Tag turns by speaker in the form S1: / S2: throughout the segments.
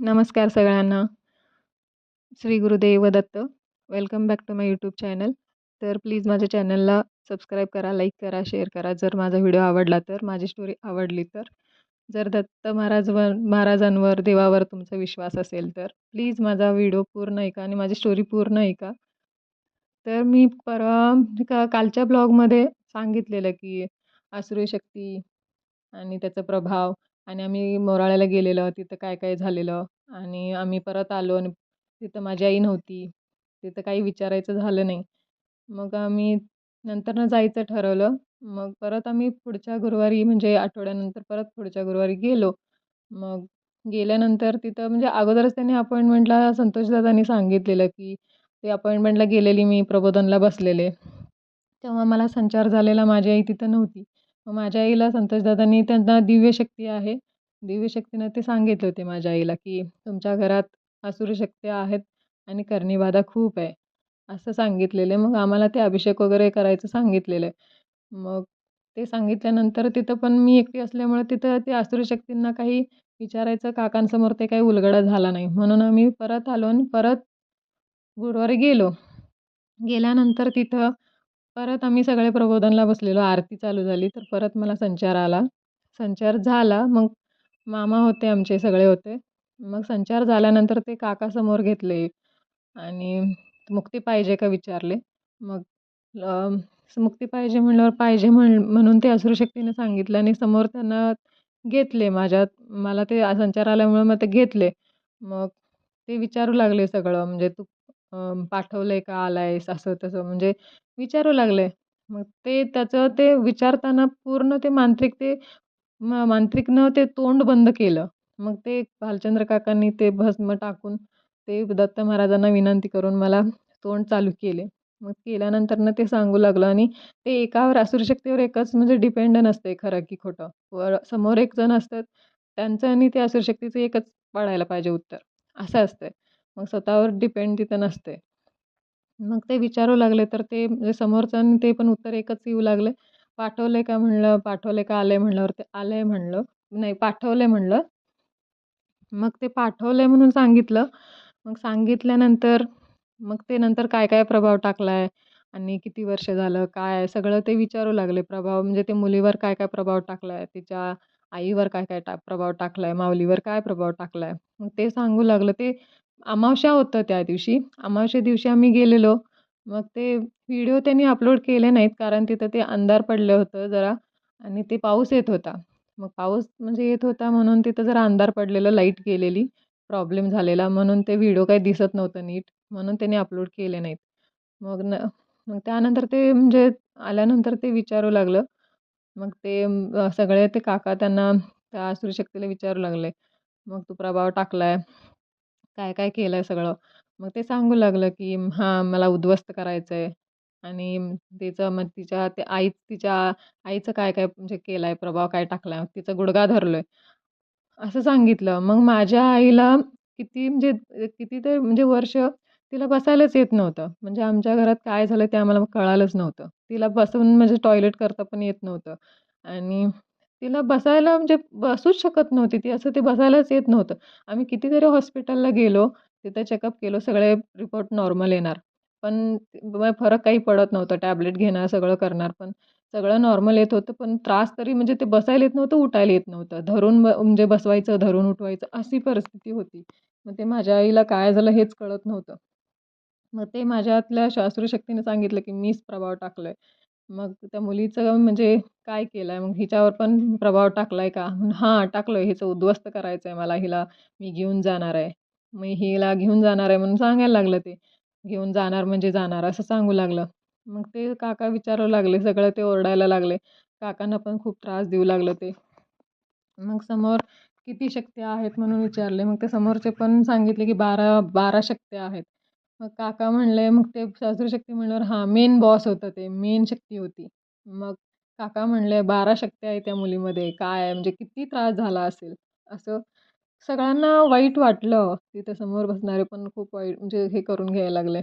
S1: नमस्कार सगळ्यांना. Shri Gurudev Datta. Welcome back to my YouTube channel तर प्लीज माझ्या चॅनलला सबस्क्राईब करा लाईक करा शेअर करा. जर माझा व्हिडिओ आवडला तर माझी स्टोरी आवडली तर. जर दत्त महाराजवर महाराजांवर देवावर तुमचा विश्वास असेल तर प्लीज माझा व्हिडिओ पूर्ण ऐका आणि माझी स्टोरी पूर्ण ऐका. तर मी परवा का कालच्या ब्लॉगमध्ये सांगितलेलं की आसुरी शक्ती आणि त्याचा प्रभाव आणि आम्ही मोराळ्याला गेलेलो तिथं काय काय झालेलं आणि आम्ही परत आलो आणि तिथं माझी आई नव्हती. तिथं काही विचारायचं झालं नाही. मग आम्ही नंतरनं जायचं ठरवलं. मग परत आम्ही पुढच्या गुरुवारी म्हणजे आठवड्यानंतर परत पुढच्या गुरुवारी गेलो. मग गेल्यानंतर तिथं म्हणजे अगोदरच त्यांनी अपॉइंटमेंटला संतोषदादांनी सांगितलेलं की ते अपॉइंटमेंटला गेलेली मी प्रबोधनला बसलेले. तेव्हा मला संचार झालेला माझी आई तिथं नव्हती. मग माझ्या आईला संतोषदादांनी त्यांना दिव्यशक्ती आहे. दिव्यशक्तीनं ते सांगितले होते माझ्या आईला की तुमच्या घरात आसुरशक्ती आहेत आणि कर्णीबाधा खूप आहे. असं सांगितलेलं मग आम्हाला ते अभिषेक वगैरे करायचं सांगितलेलं आहे. मग ते सांगितल्यानंतर तिथं पण मी एकटी असल्यामुळे तिथं ते आसुरशक्तींना काही विचारायचं काकांसमोर ते काही उलगडा झाला नाही. म्हणून आम्ही परत आलो आणि परत गुरुवारी गेलो. गेल्यानंतर तिथं परत आम्ही सगळे प्रबोधनला बसलेलो आरती चालू झाली तर परत मला संचार आला. संचार झाला मग मामा होते आमचे सगळे होते. मग संचार झाल्यानंतर ते काका समोर घेतले आणि मुक्ती पाहिजे का विचारले. मग मुक्ती पाहिजे म्हणल्यावर पाहिजे म्हण म्हणून ते असुरशक्तीने सांगितलं आणि समोर त्यांना घेतले माझ्यात मला ते संचार आल्यामुळे मग ते घेतले. मग ते विचारू लागले सगळं म्हणजे तू पाठवलं आहे का आला आहेस असं तसं म्हणजे विचारू लागले. मग ते त्याचं ते विचारताना पूर्ण ते मांत्रिक ते म मांत्रिकनं ते तोंड बंद केलं. मग ते भालचंद्र काकांनी ते भस्म टाकून ते दत्त महाराजांना विनंती करून मला तोंड चालू केले. मग केल्यानंतरनं ते सांगू लागलं आणि ते एकावर आसुरशक्तीवर एकच म्हणजे डिपेंड नसते खरं की खोटं. वर समोर एक जण असतात त्यांचं आणि ते आसुरशक्तीचं एकच पडायला पाहिजे उत्तर. असं असतं मग स्वतःवर डिपेंड तिथं नसते. मग ते विचारू लागले तर ते म्हणजे समोरच्यानी ते पण उत्तर एकच येऊ लागले. पाठवले का म्हणलं पाठवले का आले म्हणल्यावर ते आले म्हणलं. नाही पाठवले म्हणलं. मग ते पाठवले म्हणून सांगितलं. मग सांगितल्यानंतर मग ते नंतर काय काय प्रभाव टाकला आहे आणि किती वर्ष झालं? काय? सगळं ते विचारू लागले. प्रभाव म्हणजे ते मुलीवर काय काय प्रभाव टाकला आहे तिच्या आईवर काय काय टा प्रभाव टाकला आहे माऊलीवर काय प्रभाव टाकला आहे मग ते सांगू लागलं. ते अमावस्या होतं त्या दिवशी. अमावस्या दिवशी आम्ही गेलेलो. मग ते व्हिडिओ त्यांनी अपलोड केले नाहीत कारण तिथं ते अंधार पडलं होतं जरा आणि ते पाऊस येत होता. मग पाऊस म्हणजे येत होता म्हणून तिथं जरा अंधार पडलेलं लाइट गेलेली प्रॉब्लेम झालेला म्हणून ते व्हिडिओ काही दिसत नव्हतं नीट म्हणून त्यांनी अपलोड केले नाहीत. मग न मग त्यानंतर ते म्हणजे आल्यानंतर ते विचारू लागलं. मग ते सगळे ते काका त्यांना त्या आसुरशक्तीला विचारू लागले. मग तू प्रभाव टाकला आहे काय काय केलं आहे सगळं. मग ते सांगू लागलं की हां मला उद्ध्वस्त करायचं आहे आणि तिचं मग तिच्या ते आई तिच्या आईचं काय काय म्हणजे केलं आहे प्रभाव काय टाकला आहे तिचा गुडघा धरलो आहे असं सांगितलं. मग माझ्या आईला किती म्हणजे किती ते म्हणजे वर्ष तिला बसायलाच येत नव्हतं. म्हणजे आमच्या घरात काय झालं ते आम्हाला कळालंच नव्हतं. तिला बसून म्हणजे टॉयलेट करता पण येत नव्हतं. आणि तिला बसायला म्हणजे बसूच शकत नव्हती ती असं ते बसायलाच येत नव्हतं. आम्ही कितीतरी हॉस्पिटलला गेलो तिथं चेकअप केलो सगळे रिपोर्ट नॉर्मल येणार. पण फरक काही पडत नव्हतं टॅबलेट घेणार सगळं करणार पण सगळं नॉर्मल येत होतं. पण त्रास तरी म्हणजे ते बसायला येत नव्हतं उठायला येत नव्हतं. धरून ब म्हणजे बसवायचं धरून उठवायचं अशी परिस्थिती होती. मग ते माझ्या आईला काय झालं हेच कळत नव्हतं. मग ते माझ्यातल्या शास्त्रशक्तीने सांगितलं की मीच प्रभाव टाकला आहे मग त्या मुलीचं म्हणजे काय केलं आहे मग हिच्यावर पण प्रभाव टाकला आहे का हां टाकलं आहे हिचं उद्ध्वस्त करायचं आहे मला. हिला मी घेऊन जाणार आहे. मग हिला घेऊन जाणार आहे म्हणून सांगायला लागलं ते. घेऊन जाणार म्हणजे जाणार असं सांगू लागलं. मग ते काका विचारू लागले. सगळं ते ओरडायला लागले. काकांना पण खूप त्रास देऊ लागलं ते. मग समोर किती शक्त्या आहेत म्हणून विचारले. मग ते समोरचे पण सांगितले की बारा बारा शक्त्या आहेत. मग काका म्हणले मग ते शक्ती म्हणल्यावर हां मेन बॉस होतं ते मेन शक्ती होती. मग काका म्हणले बारा शक्ती आहे त्या मुलीमध्ये काय? म्हणजे किती त्रास झाला असेल? असं सगळ्यांना वाईट वाटलं तिथं समोर बसणारे पण खूप वाईट म्हणजे हे करून घ्यायला लागले.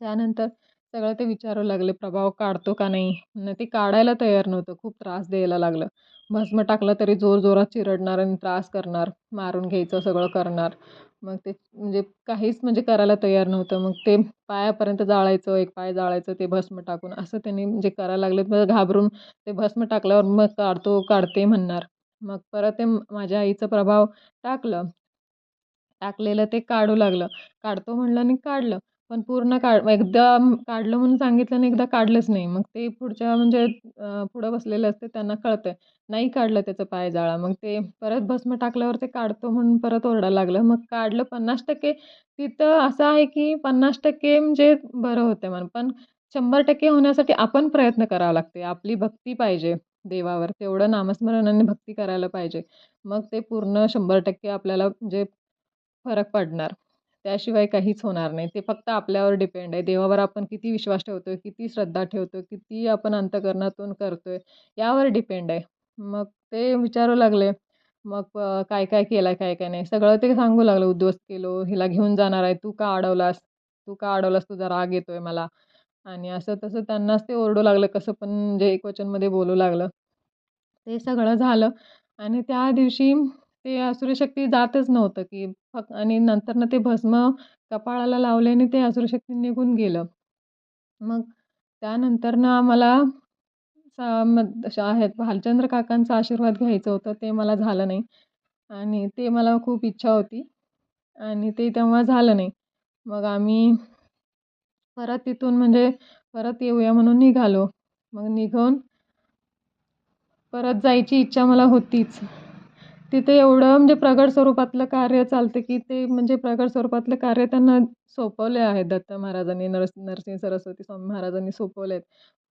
S1: त्यानंतर सगळं ते विचारू लागले प्रभाव काढतो का नाही? न ते काढायला तयार नव्हतं खूप त्रास द्यायला लागलं. भस्म टाकलं तरी जोरजोरात चिरडणार आणि त्रास करणार मारून घ्यायचं सगळं करणार. मग ते म्हणजे काहीच म्हणजे करायला तयार नव्हतं. मग ते पायापर्यंत जाळायचं एक पाय जाळायचं ते भस्म टाकून असं त्यांनी म्हणजे करायला लागले मग घाबरून ते भस्म टाकल्यावर मग काढतो काढते म्हणणार. मग परत ते माझ्या आईचा प्रभाव टाकलं. टाकलेलं ते काढू लागलं. काढतो म्हणलं आणि काढलं. पण पूर्ण काढ एकदा काढलं म्हणून सांगितलं आणि एकदा काढलंच नाही. मग ते पुढच्या म्हणजे पुढं बसलेले असते त्यांना कळतंय. नाही काढलं त्याचं पाय जाळा. मग ते परत भस्म टाकल्यावर ते काढतो म्हणून परत ओरडायला लागलं. मग काढलं पन्नास टक्के. तिथं असं आहे की पन्नास टक्के म्हणजे बरं होतं म्हण. पण शंभर टक्के होण्यासाठी आपण प्रयत्न करावा लागते. आपली भक्ती पाहिजे देवावर. तेवढं नामस्मरणाने भक्ती करायला पाहिजे. मग ते पूर्ण शंभर टक्के आपल्याला म्हणजे फरक पडणार. त्याशिवाय काहीच होणार नाही. ते फक्त आपल्यावर डिपेंड आहे. देवावर आपण किती विश्वास ठेवतोय किती श्रद्धा ठेवतोय किती आपण अंतकरणातून करतोय यावर डिपेंड आहे. मग ते विचारू लागले. मग काय काय केलं काय काय नाही. सगळं ते सांगू लागलं. उद्ध्वस्त केलो. हिला घेऊन जाणार आहे. तू का अडवलास? तू का अडवलास? तुझा राग येतोय मला. आणि असं तसं त्यांनाच ते ओरडू लागलं. कसं पण जे एकवचनमध्ये बोलू लागलं. ते सगळं झालं. आणि त्या दिवशी ते असुरशक्ती जातच नव्हतं की फक आणि नंतरनं ते भस्म कपाळाला लावल्याने ते असुरशक्ती निघून गेलं. मग त्यानंतरनं ना मला आहेत भालचंद्र काकांचा आशीर्वाद घ्यायचं होतं ते मला झालं नाही. आणि ते मला खूप इच्छा होती आणि ते तेव्हा झालं नाही. मग आम्ही परत तिथून म्हणजे परत येऊया म्हणून निघालो. मग निघून परत जायची इच्छा मला होतीच. तिथे एवढं म्हणजे प्रगट स्वरूपातलं कार्य चालतं की ते म्हणजे प्रगट स्वरूपातलं कार्य त्यांना सोपवले आहे. दत्त महाराजांनी नरस नरसिंह सरस्वती स्वामी महाराजांनी सोपवले आहेत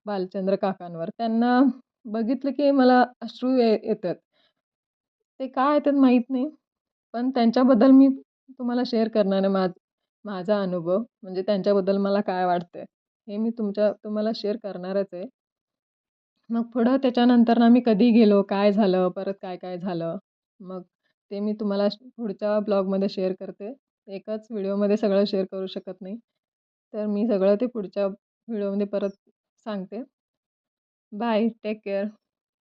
S1: बालचंद्र काकांवर. त्यांना बघितलं की मला अश्रू ये येतात. ते काय येतात माहीत नाही. पण त्यांच्याबद्दल मी तुम्हाला शेअर करणार आहे माझ माझा अनुभव. म्हणजे त्यांच्याबद्दल मला काय वाटतं हे मी तुमच्या तुम्हाला शेअर करणारच आहे. मग पुढं त्याच्यानंतर ना मी कधी गेलो काय झालं परत काय काय झालं? मग ते मी तुम्हाला पुढच्या ब्लॉगमध्ये शेअर करते. एकाच व्हिडिओमध्ये सगळं शेअर करू शकत नाही. तर मी सगळं ते पुढच्या व्हिडिओमध्ये परत सांगते. Bye take care.